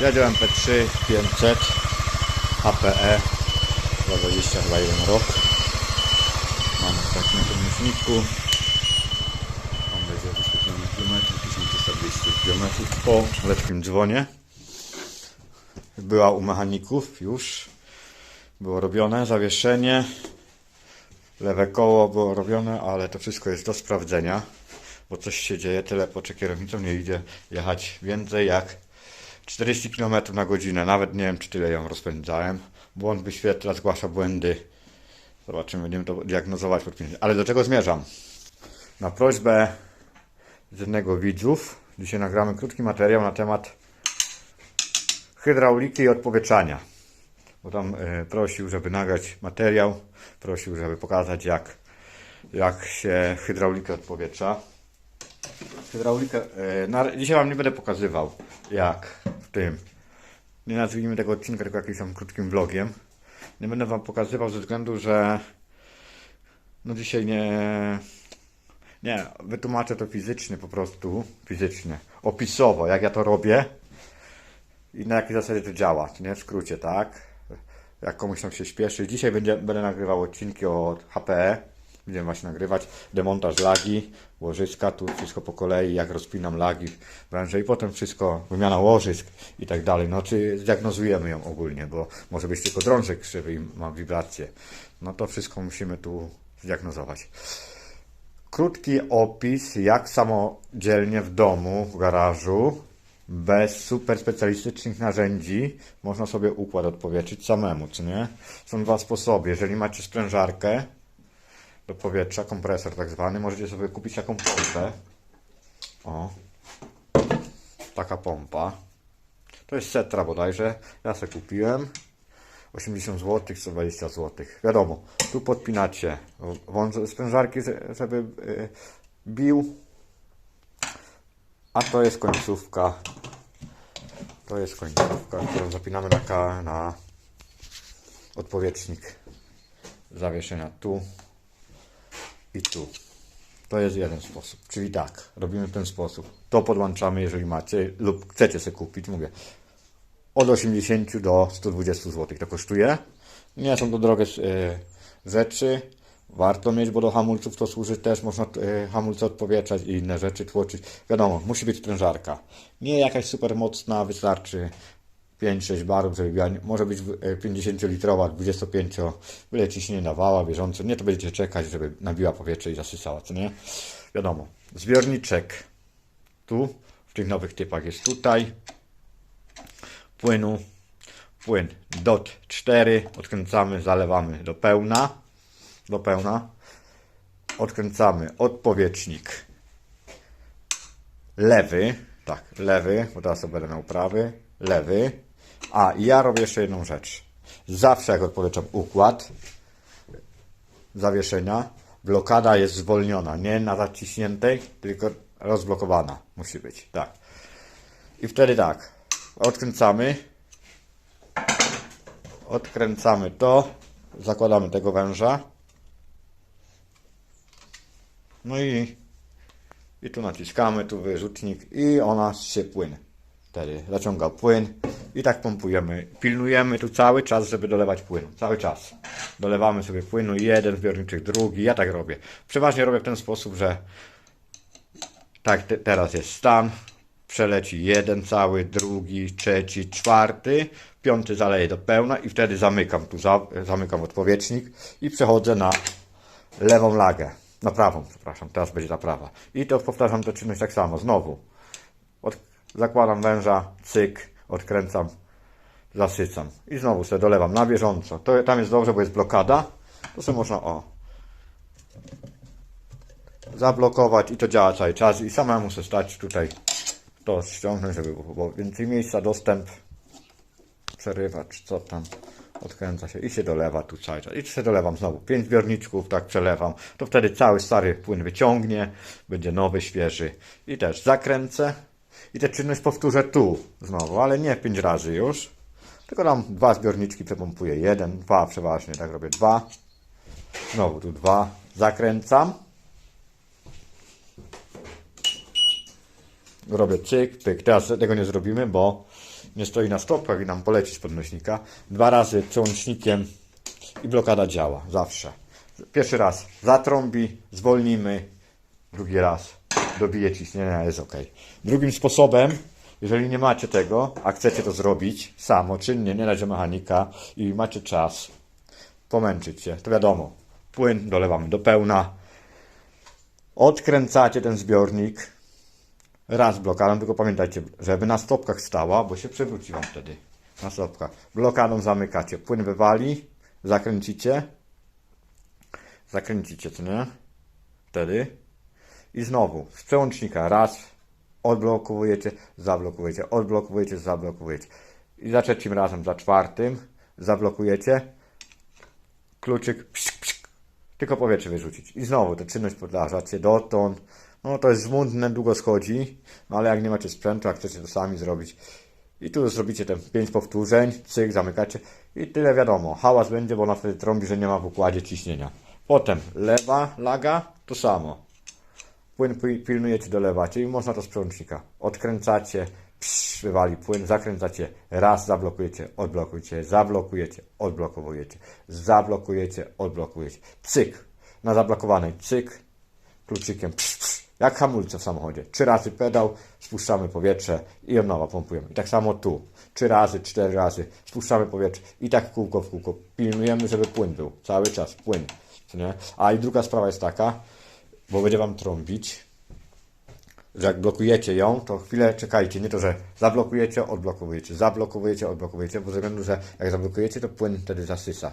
Jedzie MP3 500 HPE za 21 rok. Mamy tak na tym nośniku. On będzie wyświetlony kilometrów, 1320 km po letnim dzwonie. Była u mechaników już. Było robione zawieszenie. Lewe koło było robione, ale to wszystko jest do sprawdzenia, bo coś się dzieje, tyle po kierownicą nie idzie jechać więcej jak 40 km na godzinę. Nawet nie wiem, czy tyle ją rozpędzałem. Błąd wyświetla, zgłasza błędy. Zobaczymy, będziemy to diagnozować pod. Ale do czego zmierzam? Na prośbę z jednego widzów, dzisiaj nagramy krótki materiał na temat hydrauliki i odpowietrzania. Bo tam e, prosił, żeby nagrać materiał, prosił, żeby pokazać jak, jak się hydraulikę odpowietrza. Hydraulikę, e, dzisiaj Wam nie będę pokazywał jak tym. Nie nazwijmy tego odcinka tylko jakimś tam krótkim vlogiem. Nie będę Wam pokazywał ze względu, że no dzisiaj nie, nie, wytłumaczę to fizycznie po prostu, fizycznie, opisowo, jak ja to robię i na jakiej zasadzie to działa, nie? W skrócie, tak? Jak komuś tam się śpieszy. Dzisiaj będzie, będę nagrywał odcinki od HPE. Będziemy właśnie nagrywać demontaż lagi, łożyska, tu wszystko po kolei, jak rozpinam lagi w węże i potem wszystko, wymiana łożysk i tak dalej. No czy zdiagnozujemy ją ogólnie, bo może być tylko drążek krzywy i ma wibracje. No to wszystko musimy tu zdiagnozować. Krótki opis, jak samodzielnie w domu, w garażu, bez super specjalistycznych narzędzi można sobie układ odpowietrzyć samemu, czy nie? Są dwa sposoby. Jeżeli macie sprężarkę do powietrza, kompresor tak zwany, możecie sobie kupić taką pompę. O. Taka pompa. To jest setra bodajże. Ja sobie kupiłem. 80 zł, 120 zł. Wiadomo, tu podpinacie wąż sprężarki, żeby bił. A to jest końcówka. To jest końcówka, którą zapinamy na, na odpowietrznik zawieszenia tu i tu. To jest jeden sposób. Czyli tak, robimy w ten sposób. To podłączamy, jeżeli macie lub chcecie sobie kupić, mówię. Od 80 do 120 zł to kosztuje. Nie są to drogie e, rzeczy. Warto mieć, bo do hamulców to służy też. Można e, hamulce odpowietrzać i inne rzeczy tłoczyć. Wiadomo, musi być sprężarka. Nie jakaś super mocna, wystarczy 5-6 barów, żeby biła. Może być e, 50-litrowa, 25, byle ciśnienie dawała, bieżąco. Nie, to będziecie czekać, żeby nabiła powietrze i zasysała, co nie? Wiadomo, zbiorniczek tu, w tych nowych typach jest tutaj płynu. Płyn DOT 4. Odkręcamy, zalewamy do pełna. Do pełna. Odkręcamy odpowietrznik lewy. Tak, lewy, bo teraz sobie będę miał prawy. Lewy. A ja robię jeszcze jedną rzecz. Zawsze jak odpowietrzam układ zawieszenia, blokada jest zwolniona. Nie na zaciśniętej, tylko rozblokowana musi być. Tak. I wtedy tak. Odkręcamy. Odkręcamy to. Zakładamy tego węża. No i, i tu naciskamy, tu wyrzutnik i ona się płyn. Wtedy zaciąga płyn i tak pompujemy. Pilnujemy tu cały czas, żeby dolewać płynu. Cały czas. Dolewamy sobie płynu jeden zbiorniczek, drugi. Ja tak robię. Przeważnie robię w ten sposób, że tak te, teraz jest stan. Przeleci jeden cały, drugi, trzeci, czwarty, piąty zaleję do pełna i wtedy zamykam tu, za, zamykam odpowietrznik i przechodzę na lewą lagę. Na prawą, przepraszam, teraz będzie ta prawa. I to powtarzam tę czynność tak samo, znowu. Od, zakładam węża, cyk, odkręcam, zasycam. I znowu sobie dolewam na bieżąco. To, tam jest dobrze, bo jest blokada. To sobie można, o, zablokować i to działa cały czas i samemu muszę stać tutaj to ściągnąć, żeby było więcej miejsca, dostęp, przerywacz, co tam, odkręca się i się dolewa tu cały czas. I się dolewam znowu, pięć zbiorniczków, tak przelewam, to wtedy cały stary płyn wyciągnie, będzie nowy, świeży i też zakręcę i tę czynność powtórzę tu znowu, ale nie pięć razy już, tylko tam dwa zbiorniczki przepompuję, jeden, dwa przeważnie, tak robię dwa, znowu tu dwa, zakręcam, robię cyk, pyk. Teraz tego nie zrobimy, bo nie stoi na stopkach i nam poleci z podnośnika. Dwa razy przełącznikiem i blokada działa, zawsze. Pierwszy raz zatrąbi, zwolnimy, drugi raz dobije ciśnienia, jest ok. Drugim sposobem, jeżeli nie macie tego, a chcecie to zrobić samoczynnie, nie razie mechanika i macie czas pomęczyć się, to wiadomo, płyn dolewamy do pełna, odkręcacie ten zbiornik, raz blokadą, tylko pamiętajcie, żeby na stopkach stała, bo się przewróci Wam wtedy. Na stopkach. Blokadą zamykacie, płyn wywali, zakręcicie, zakręcicie, co nie? Wtedy. I znowu, z przełącznika raz odblokowujecie, zablokujecie, odblokowujecie, zablokujecie. I za trzecim razem, za czwartym zablokujecie, kluczyk, psik, psik, tylko powietrze wyrzucić. I znowu tę czynność podlarzacie dotąd. No to jest żmudne, długo schodzi, no ale jak nie macie sprzętu, jak chcecie to sami zrobić. I tu zrobicie te 5 powtórzeń, cyk, zamykacie i tyle wiadomo. Hałas będzie, bo ona wtedy trąbi, że nie ma w układzie ciśnienia. Potem lewa laga, to samo. Płyn pi- pilnujecie, dolewacie i można to z przełącznika. Odkręcacie, psz, wywali płyn, zakręcacie, raz zablokujecie, odblokujecie, zablokujecie, odblokowujecie, zablokujecie, odblokujecie. Cyk. Na zablokowanej cyk, kluczykiem, psz, psz, jak hamulce w samochodzie. Trzy razy pedał, spuszczamy powietrze i od nowa pompujemy. I tak samo tu. Trzy razy, cztery razy spuszczamy powietrze i tak kółko w kółko. Pilnujemy, żeby płyn był. Cały czas płyn. Nie? A i druga sprawa jest taka, bo będzie Wam trąbić, że jak blokujecie ją, to chwilę czekajcie. Nie to, że zablokujecie, odblokowujecie, zablokowujecie, odblokowujecie, bo ze względu, że jak zablokujecie, to płyn wtedy zasysa.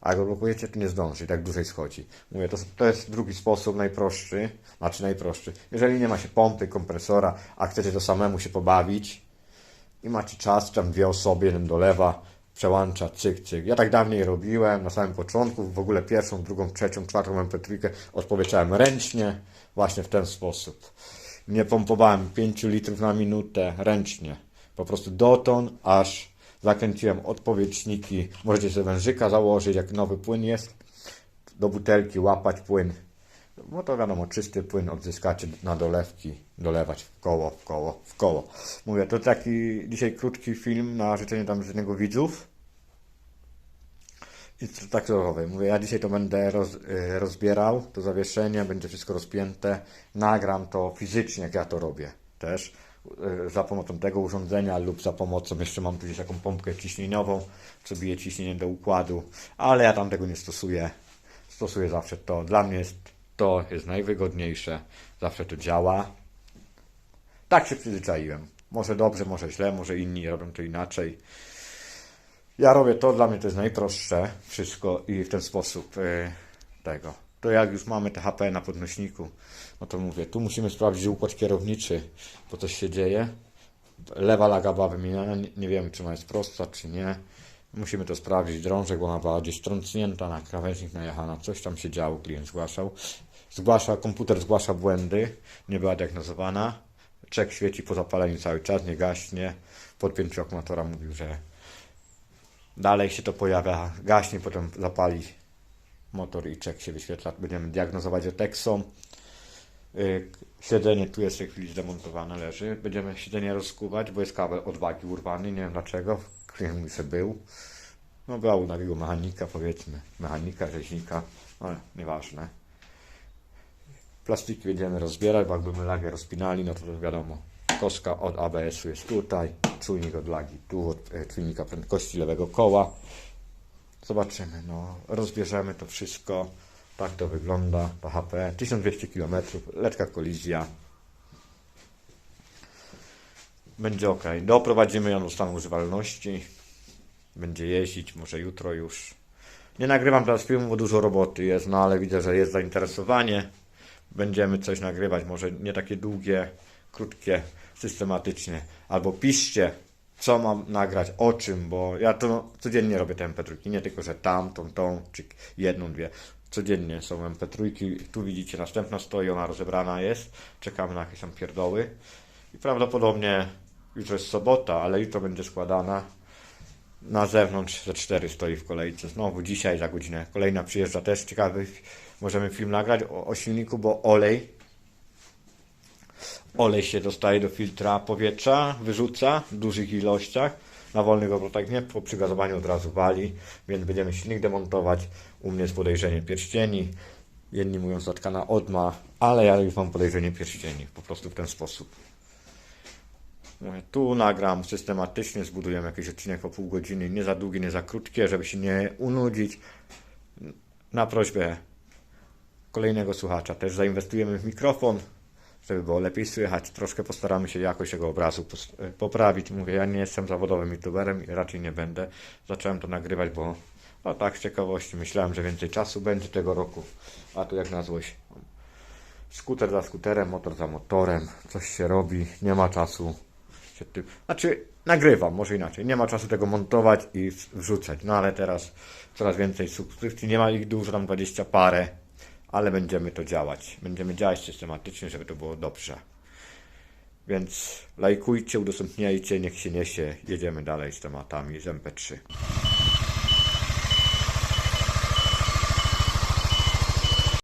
A jak odblokujecie, to nie zdąży tak dłużej schodzi. Mówię, to, to jest drugi sposób, najprostszy, znaczy najprostszy. Jeżeli nie ma się pompy, kompresora, a chcecie to samemu się pobawić i macie czas, tam dwie osoby, jeden dolewa, przełącza, cyk, cyk. Ja tak dawniej robiłem, na samym początku, w ogóle pierwszą, drugą, trzecią, czwartą MP3 odpowiedziałem ręcznie, właśnie w ten sposób. Nie pompowałem 5 litrów na minutę ręcznie. Po prostu dotąd, aż zakręciłem odpowiedźniki. Możecie sobie wężyka założyć, jak nowy płyn jest. Do butelki łapać płyn. No to wiadomo, czysty płyn odzyskacie na dolewki, dolewać w koło, w koło, w koło. Mówię, to taki dzisiaj krótki film na życzenie tam jednego widzów. I to tak zrobię. Mówię, ja dzisiaj to będę roz, y, rozbierał, to zawieszenie, będzie wszystko rozpięte. Nagram to fizycznie, jak ja to robię też. y, Za pomocą tego urządzenia lub za pomocą, jeszcze mam tu gdzieś taką pompkę ciśnieniową, co bije ciśnienie do układu, ale ja tam tego nie stosuję. Stosuję zawsze to. Dla mnie jest, to jest najwygodniejsze. Zawsze to działa. Tak się przyzwyczaiłem. Może dobrze, może źle, może inni robią to inaczej. Ja robię to, dla mnie to jest najprostsze wszystko i w ten sposób y, tego. To jak już mamy te HP na podnośniku, no to mówię, tu musimy sprawdzić układ kierowniczy, bo coś się dzieje. Lewa laga była wymieniana, nie, nie czy ona jest prosta, czy nie. Musimy to sprawdzić. Drążek, bo ona była gdzieś trącnięta, na krawężnik najechana, coś tam się działo, klient zgłaszał. Zgłasza, komputer zgłasza błędy, nie była diagnozowana. Czek świeci po zapaleniu cały czas, nie gaśnie. Podpięciu akumulatora mówił, że Dalej się to pojawia, gaśnie, potem zapali motor i czek się wyświetla. Będziemy diagnozować Otexą. Y, Siedzenie tu jest w tej chwili zdemontowane, leży. Będziemy siedzenie rozkuwać, bo jest kabel od wagi urwany, nie wiem dlaczego. Klient mówi, że był. No był na biegu mechanika, powiedzmy. Mechanika, rzeźnika, ale nieważne. Plastiki będziemy rozbierać, bo jakbyśmy lagę rozpinali, no to, wiadomo. Kostka od ABS-u jest tutaj, czujnik od lagi tu, od e, czujnika prędkości lewego koła. Zobaczymy, no, rozbierzemy to wszystko. Tak to wygląda, to HP, 1200 km, lekka kolizja. Będzie ok. Doprowadzimy ją do stanu używalności. Będzie jeździć, może jutro już. Nie nagrywam teraz filmu, bo dużo roboty jest, no ale widzę, że jest zainteresowanie. Będziemy coś nagrywać, może nie takie długie, krótkie, systematycznie. Albo piszcie, co mam nagrać, o czym, bo ja to codziennie robię te MP3, nie tylko, że tam, tą, tą, czy jedną, dwie. Codziennie są MP3, tu widzicie, następna stoi, ona rozebrana jest, czekamy na jakieś tam pierdoły i prawdopodobnie jutro jest sobota, ale jutro będzie składana. Na zewnątrz ze cztery stoi w kolejce. Znowu dzisiaj za godzinę kolejna przyjeżdża też ciekawy. Możemy film nagrać o, o silniku, bo olej olej się dostaje do filtra powietrza, wyrzuca w dużych ilościach. Na wolnych obrotach nie, po przygazowaniu od razu wali, więc będziemy silnik demontować. U mnie jest podejrzenie pierścieni. Jedni mówią zatkana odma, ale ja już mam podejrzenie pierścieni, po prostu w ten sposób. Mówię, tu nagram systematycznie, zbudujemy jakiś odcinek po pół godziny, nie za długi, nie za krótkie, żeby się nie unudzić. Na prośbę kolejnego słuchacza też zainwestujemy w mikrofon, żeby było lepiej słychać. Troszkę postaramy się jakość tego obrazu poprawić. Mówię, ja nie jestem zawodowym youtuberem i raczej nie będę. Zacząłem to nagrywać, bo no tak z ciekawości myślałem, że więcej czasu będzie tego roku, a tu jak na złość. Skuter za skuterem, motor za motorem, coś się robi, nie ma czasu. Się ty... Znaczy, nagrywam, może inaczej. Nie ma czasu tego montować i wrzucać. No ale teraz coraz więcej subskrypcji, nie ma ich dużo, tam 20 parę, ale będziemy to działać. Będziemy działać systematycznie, żeby to było dobrze. Więc lajkujcie, udostępniajcie, niech się niesie. Jedziemy dalej z tematami z MP3.